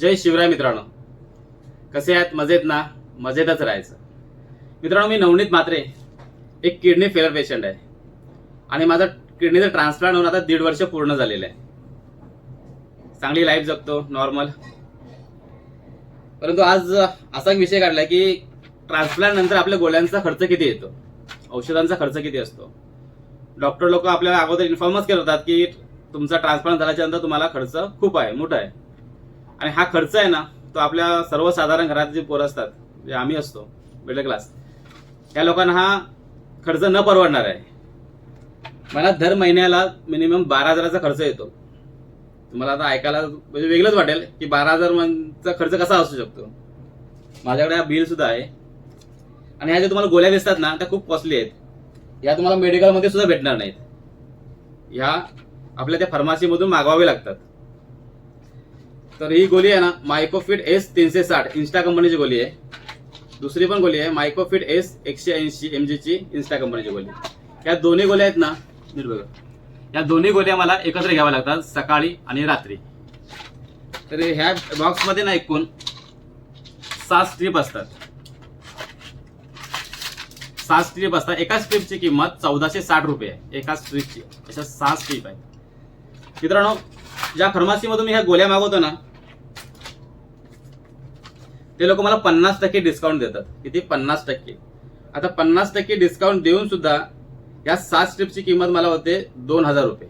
जय शिवराय मित्रांनो. कसे आहात? मजेत ना? मजेतच राहायचं. मित्रांनो मी नवनीत मात्रे एक किडनी फेलर पेशंट आहे. आणि माझा किडनीचं ट्रान्सप्लांट होऊन आता दीड वर्ष पूर्ण झालेलं आहे. चांगली लाईफ जगतो नॉर्मल परंतु आज असा एक विषय काढलाय की ट्रान्सप्लांट नंतर आपल्या गोळ्यांचा खर्च किती येतो? औषधांचा खर्च किती असतो? डॉक्टर लोक आपल्याला अगोदर इन्फॉर्मच करतात की तुमचा ट्रान्सप्लांट झाल्याच्यानंतर तुम्हाला खर्च खूप आहे मोठा आहे. आणि हा खर्च आहे ना तो आपल्या सर्वसाधारण घरात जे पोरं असतात जे आम्ही असतो मिडल क्लास त्या लोकांना हा खर्च न परवडणार आहे. मला दर महिन्याला मिनिमम बारा हजाराचा खर्च येतो. तुम्हाला आता ऐकायला म्हणजे वेगळंच वाटेल की बारा हजारचा खर्च कसा असू शकतो. माझ्याकडे हा बिल सुद्धा आहे. आणि ह्या ज्या तुम्हाला गोळ्या दिसतात ना त्या खूप कॉस्टली आहेत. या तुम्हाला मेडिकलमध्ये सुद्धा भेटणार नाहीत. ह्या आपल्या त्या फार्मसीमधून मागवावे लागतात. तर ही गोळी आहे ना मायकोफिट एस तीनशे साठ. इन्स्टा कंपनीची गोळी आहे. दुसरी पण गोळी आहे मायकोफिट एस एकशे ऐंशी एम ची इन्स्टा कंपनीची गोळी या दोन्ही गोळ्या आहेत ना निर्भर या दोन्ही गोळ्या मला एकत्र घ्याव्या लागतात सकाळी आणि रात्री. तर ह्या बॉक्समध्ये ना एकूण सात स्ट्रीप असतात. सात स्ट्रीप असतात. एका स्ट्रीपची किंमत चौदाशे साठ रुपये आहे. एका स्ट्रीपची अशा सहा स्ट्रीप आहे मित्रांनो ज्या फार्मसीमधून मी ह्या गोळ्या मागवतो ना ते लोक मला पन्नास टक्के डिस्काउंट देतात. किती? पन्नास टक्के. आता पन्नास टक्के डिस्काउंट देऊन सुद्धा या सात स्ट्रिपची किंमत मला होते दोन हजार रुपये.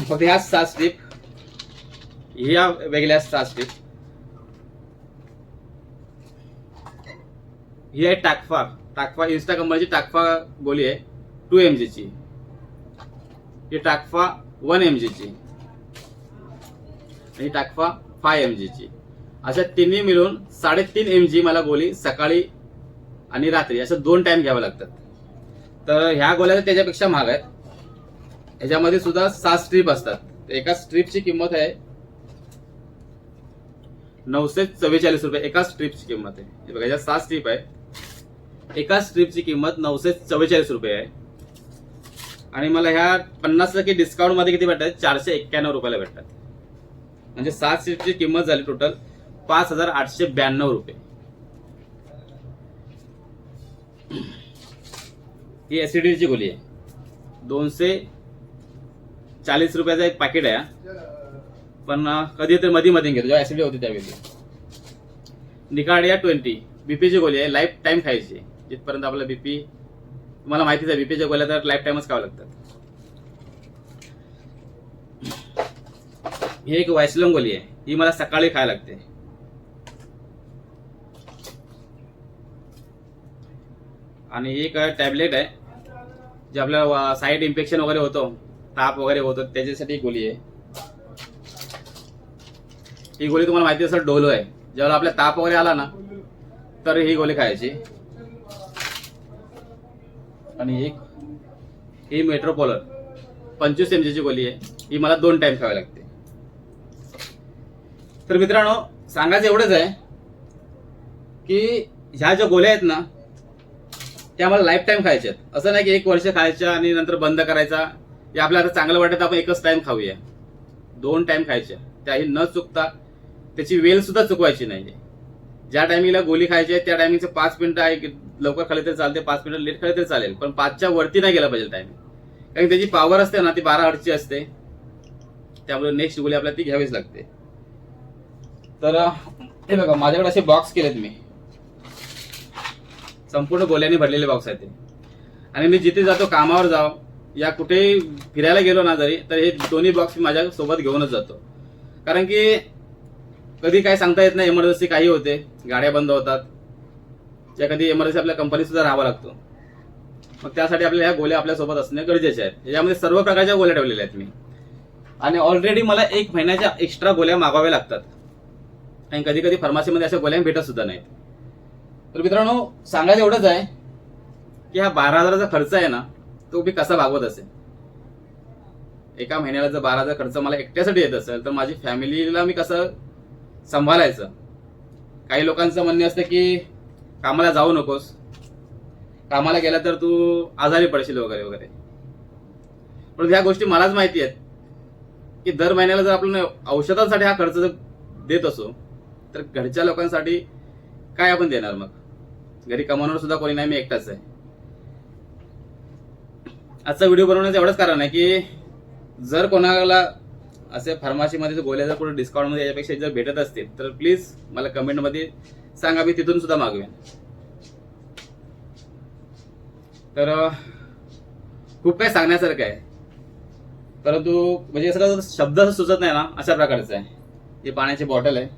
फक्त ह्या सात स्ट्रिप ह्या वेगळ्या सात स्ट्रीप ही आहे टाकफा. टाकफा इन्स्टा कंपनीची टाकफा गोळी आहे टू एम ची. ही टाकफा वन एम ची. आणि टाकफा फाय एम जीची अशा तिन्ही मिळून साडेतीन एम जी मला गोळी सकाळी आणि रात्री असं दोन टाइम घ्यावं लागतात. तर ह्या गोळ्या त्याच्यापेक्षा महाग आहेत. ह्याच्यामध्ये सुद्धा सात स्ट्रीप असतात. एका स्ट्रीपची किंमत आहे नऊशे चव्वेचाळीस रुपये. एका स्ट्रीपची किंमत आहे. बघा ह्याच्यात सात स्ट्रीप आहे एका स्ट्रीपची किंमत नऊशे चव्वेचाळीस रुपये आहे. आणि मला ह्या पन्नास टक्के डिस्काउंटमध्ये किती भेटतात? चारशे एक्क्याण्णव रुपयाला भेटतात. म्हणजे सात सीटची किंमत झाली टोटल पाच हजार आठशे ब्याण्णव रुपये. ही ऍसिडिटीची गोळी आहे. दोनशे चाळीस रुपयाचा एक पॅकेट आहे पण कधीतरी कधी तर मध्ये मध्ये घेतो जेव्हा ऍसिडिटी होती त्यावेळी. निकाडिया ट्वेंटी बीपीची गोळी आहे लाईफ टाईम खायची. जिथपर्यंत आपला बीपी तुम्हाला माहितीच आहे बीपीच्या गोळ्या तर लाईफ टाईमच खावं लागतात. ही एक वैसलम गोली आहे. ही मला सकाळी खायला लागते. आणि ही एक टॅबलेट आहे. जे आपल्या साईड इन्फेक्शन वगैरे होतो ताप वगैरे होतो त्याच्यासाठी गोली गोळी आहे. ही गोळी तुम्हाला माहिती असेल डोलो आहे. जेव्हा आपल्या ताप वगैरे आला ना तर ही गोळी खायची. आणि एक ही मेट्रोपोलर पंचवीस एम ची गोळी आहे. ही मला दोन टाइम खावी लागते. तर मित्रांनो सांगायचं एवढंच आहे की ह्या ज्या गोळ्या आहेत ना त्या मला लाईफ टाईम खायच्या आहेत. असं नाही की एक वर्ष खायच्या आणि नंतर बंद करायचा. या आपल्याला आता चांगलं वाटत आपण एकच टाईम खाऊया. दोन टाईम खायच्या. त्याही न चुकता त्याची वेल सुद्धा चुकवायची नाही ज्या टायमिंगला गोळी खायची आहे त्या टायमिंगचे पाच मिनिटं आहे की लवकर खाली तरी चालते पाच मिनिटं लेट खाली तरी चालेल. पण पाचच्या वरती नाही गेला पाहिजे टायमिंग कारण त्याची पॉवर असते ना ती बारा हर्टची असते. त्यामुळे नेक्स्ट गोळी आपल्याला ती घ्यावीच लागते. तर हे बघा माझ्याकडे असे बॉक्स केलेत मी. संपूर्ण गोल्याने भरलेले बॉक्स आहेत ते. आणि मी जिथे जातो कामावर जाव या कुठेही फिरायला गेलो ना जरी तर हे दोन्ही बॉक्स मी माझ्या सोबत घेऊनच जातो. कारण की कधी काय सांगता येत नाही इमर्जन्सी काही होते गाड्या बंद होतात. या कधी इमर्जन्सी आपल्या कंपनीत सुद्धा राहावा लागतो. मग त्यासाठी आपल्या ह्या गोळ्या आपल्यासोबत असणे गरजेचे आहेत. याच्यामध्ये सर्व प्रकारच्या गोळ्या ठेवलेल्या आहेत मी. आणि ऑलरेडी मला एक महिन्याच्या एक्स्ट्रा गोळ्या मागवाव्या लागतात. आणि कधी कधी फार्मसीमध्ये अशा गोळ्या भेटत सुद्धा नाहीत. तर मित्रांनो सांगायचं एवढंच आहे की हा बारा हजाराचा खर्च आहे ना तो मी कसा भागवत असेल? एका महिन्याला जर बारा हजार खर्च मला एकट्यासाठी येत असेल तर माझी फॅमिलीला मी कसं सांभाळायचं? काही लोकांचं म्हणणे असतं की कामाला जाऊ नकोस. कामाला गेला तर तू आजारी पडशील वगैरे वगैरे. पण ह्या गोष्टी मलाच माहिती आहेत की दर महिन्याला जर आपण औषधांसाठी हा खर्च जर देत असो तर घरच्या लोकांसाठी काय आपण देणार मग? घरी कमावणार सुद्धा कोणी नाही मी एकटाच आहे. आजचा व्हिडिओ बनवण्याचं एवढंच कारण आहे की जर कोणाला असे फार्मसीमध्ये जर गोळ्या जर कुठे डिस्काउंटमध्ये याच्यापेक्षा जर भेटत असतील तर प्लीज मला कमेंटमध्ये सांगा मी तिथून सुद्धा मागवेन. तर खूप काही सांगण्यासारखं आहे. परंतु म्हणजे असं शब्द सुचत नाही ना अशा प्रकारचं आहे. ही पाण्याची बॉटल आहे.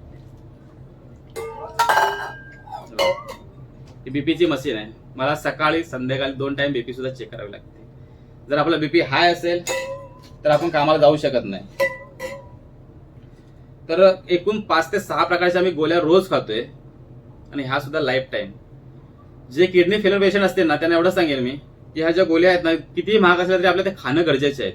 ही बीपीची मशीन आहे. मला सकाळी संध्याकाळी दोन टाइम बीपी सुद्धा चेक करावी लागते. जर आपला बीपी हाय असेल तर आपण कामाला जाऊ शकत नाही. तर एकूण पाच ते सहा प्रकारच्या आम्ही गोळ्या रोज खातोय. आणि ह्या सुद्धा लाईफ टाईम जे किडनी फेलर पेशंट असतील ना त्यांना एवढं सांगेल मी की ह्या ज्या गोळ्या आहेत ना कितीही महाग असल्या तरी आपल्याला ते खाणं गरजेचे आहेत.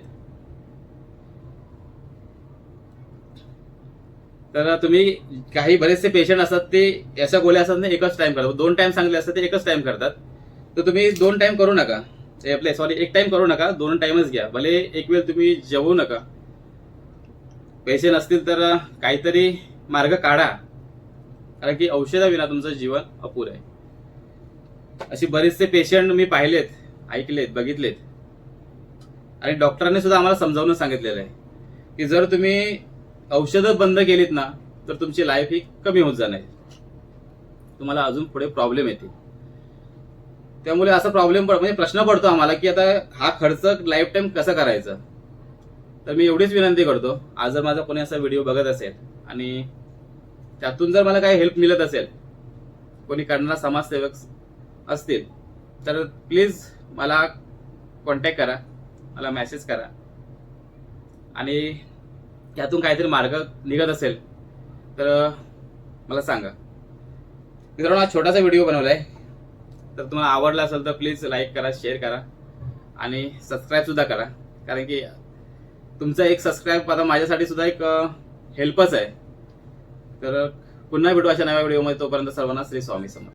तर तुम्ही काही बरेचसे पेशंट असतात ते याच्या गोळ्या असतात ना एकच टाइम करतात. दोन टाइम सांगले असतात ते एकच टाइम करतात. तर तुम्ही दोन टाइम करू नका. ते आपले सॉरी एक टाइम करू नका दोन टाइमच घ्या. भले एक वेळ तुम्ही जेवू नका. पैसे नसतील तर काहीतरी मार्ग काढा. कारण की औषधाविना तुमचं जीवन अपुर आहे. असे बरेचसे पेशंट मी पाहिलेत ऐकलेत बघितलेत. आणि डॉक्टरांनी सुद्धा आम्हाला समजावून सांगितलेलं आहे. की जर तुम्ही औषधं बंद केलीत ना तर तुमची लाईफ ही कमी होत जाणार तुम्हाला अजून पुढे प्रॉब्लेम येतील. त्यामुळे असा प्रॉब्लेम म्हणजे प्रश्न पडतो आम्हाला की आता हा खर्च लाईफ टाईम कसा करायचा? तर मी एवढीच विनंती करतो. आज जर माझा कोणी असा व्हिडिओ बघत असेल आणि त्यातून जर मला काही हेल्प मिळत असेल कोणी करणारा समाजसेवक असतील तर प्लीज मला कॉन्टॅक्ट करा मला मॅसेज करा. आणि यातून काहीतरी मार्ग निघत असेल तर मला सांगा. मित्रांनो हा छोटासा व्हिडिओ बनवला आहे तर तुम्हाला आवडला असेल तर प्लीज लाईक करा शेअर करा आणि सबस्क्राईब सुद्धा करा. कारण की तुमचा एक सबस्क्राईब आता माझ्यासाठी सुद्धा एक हेल्पच आहे. तर पुन्हा भेटू अशा नव्या व्हिडिओमध्ये. तोपर्यंत सर्वांना श्री स्वामी समर्थ